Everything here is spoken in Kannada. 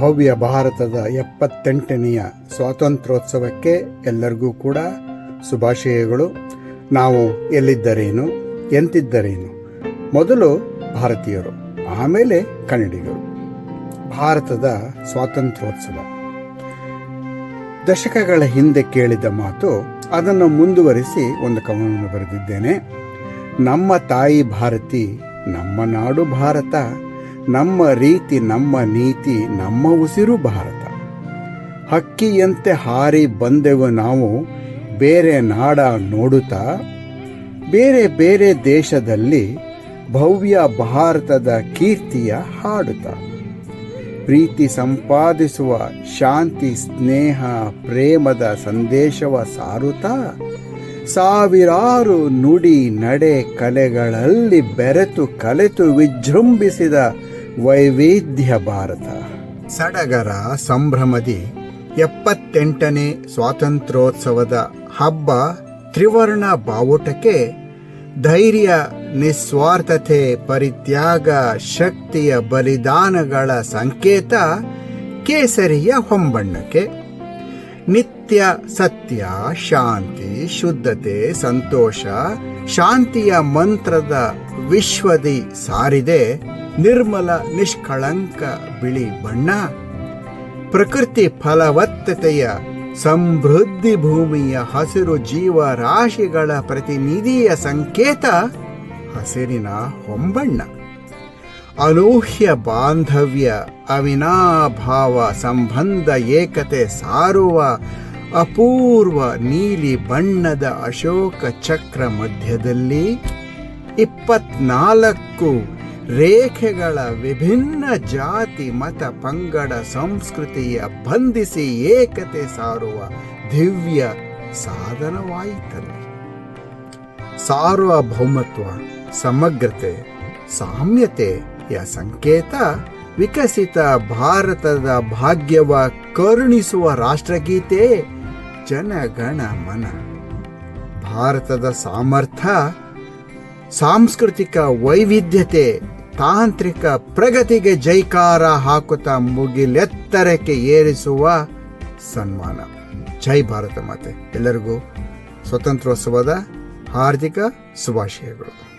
ಭವ್ಯ ಭಾರತದ ಎಪ್ಪತ್ತೆಂಟನೆಯ ಸ್ವಾತಂತ್ರ್ಯೋತ್ಸವಕ್ಕೆ ಎಲ್ಲರಿಗೂ ಕೂಡ ಶುಭಾಶಯಗಳು. ನಾವು ಎಲ್ಲಿದ್ದರೇನು, ಎಂತಿದ್ದರೇನು? ಮೊದಲು ಭಾರತೀಯರು, ಆಮೇಲೆ ಕನ್ನಡಿಗರು. ಭಾರತದ ಸ್ವಾತಂತ್ರ್ಯೋತ್ಸವ. ದಶಕಗಳ ಹಿಂದೆ ಕೇಳಿದ ಮಾತು, ಅದನ್ನು ಮುಂದುವರಿಸಿ ಒಂದು ಕವನವನ್ನು ಬರೆದಿದ್ದೇನೆ. ನಮ್ಮ ತಾಯಿ ಭಾರತಿ, ನಮ್ಮ ನಾಡು ಭಾರತ ನಮ್ಮ ರೀತಿ, ನಮ್ಮ ನೀತಿ, ನಮ್ಮ ಉಸಿರು ಭಾರತ. ಹಕ್ಕಿಯಂತೆ ಹಾರಿ ಬಂದೆವು ನಾವು, ಬೇರೆ ನಾಡ ನೋಡುತ್ತಾ, ಬೇರೆ ಬೇರೆ ದೇಶದಲ್ಲಿ ಭವ್ಯ ಭಾರತದ ಕೀರ್ತಿಯ ಹಾಡುತ್ತಾ. ಪ್ರೀತಿ ಸಂಪಾದಿಸುವ, ಶಾಂತಿ, ಸ್ನೇಹ, ಪ್ರೇಮದ ಸಂದೇಶವ ಸಾರುತ್ತಾ, ಸಾವಿರಾರು ನುಡಿ ನಡೆ ಕಲೆಗಳಲ್ಲಿ ಬೆರೆತು ಕಲೆತು ವಿಜೃಂಭಿಸಿದ ವೈವಿಧ್ಯ ಭಾರತ. ಸಡಗರ ಸಂಭ್ರಮದಿ ಎಪ್ಪತ್ತೆಂಟನೇ ಸ್ವಾತಂತ್ರ್ಯೋತ್ಸವದ ಹಬ್ಬ ತ್ರಿವರ್ಣ ಬಾವುಟಕ್ಕೆ ಧೈರ್ಯ, ನಿಸ್ವಾರ್ಥತೆ, ಪರಿತ್ಯಾಗ, ಶಕ್ತಿಯ ಬಲಿದಾನಗಳ ಸಂಕೇತ ಕೇಸರಿಯ ಹೊಂಬಣ್ಣಕ್ಕೆ. ನಿತ್ಯ ಸತ್ಯ, ಶಾಂತಿ, ಶುದ್ಧತೆ, ಸಂತೋಷ, ಶಾಂತಿಯ ಮಂತ್ರದ ವಿಶ್ವದಿ ಸಾರಿದೆ. ನಿರ್ಮಲ ನಿಷ್ಕಳಂಕ ಬಿಳಿ ಬಣ್ಣ, ಪ್ರಕೃತಿ ಫಲವತ್ತತೆಯ ಸಮೃದ್ಧಿ ಭೂಮಿಯ ಹಸಿರು ಜೀವರಾಶಿಗಳ ಪ್ರತಿನಿಧಿಯ ಸಂಕೇತ ಹಸಿರಿನ ಹೊಂಬಣ್ಣ. ಅನೂಹ್ಯ ಬಾಂಧವ್ಯ, ಅವಿನಾಭಾವ ಸಂಬಂಧ ಏಕತೆ ಸಾರುವ ಅಪೂರ್ವ ನೀಲಿ ಬಣ್ಣದ ಅಶೋಕ ಚಕ್ರ ಮಧ್ಯದಲ್ಲಿ ಇಪ್ಪತ್ನಾಲ್ಕು ರೇಖೆಗಳ ವಿಭಿನ್ನ ಜಾತಿ, ಮತ, ಪಂಗಡ, ಸಂಸ್ಕೃತಿಯ ಬಂಧಿಸಿ ಏಕತೆ ಸಾರುವ ದಿವ್ಯ ಸಾಧನವಾಯಿತಲ್ಲಿ. ಸಾರ್ವಭೌಮತ್ವ ಸಮಗ್ರತೆ ಸಾಮ್ಯತೆಯ ಸಂಕೇತ ವಿಕಸಿತ ಭಾರತದ ಭಾಗ್ಯವ ಕರುಣಿಸುವ ರಾಷ್ಟ್ರಗೀತೆ ಜನಗಣ ಮನ. ಭಾರತದ ಸಾಮರ್ಥ್ಯ ಸಾಂಸ್ಕೃತಿಕ ವೈವಿಧ್ಯತೆ ತಾಂತ್ರಿಕ ಪ್ರಗತಿಗೆ ಜೈಕಾರ ಹಾಕುತ್ತಾ ಮುಗಿಲೆತ್ತರಕ್ಕೆ ಏರಿಸುವ ಸನ್ಮಾನ. ಜೈ ಭಾರತ ಮಾತೆ. ಎಲ್ಲರಿಗೂ ಸ್ವತಂತ್ರೋತ್ಸವದ ಹಾರ್ದಿಕ ಶುಭಾಶಯಗಳು.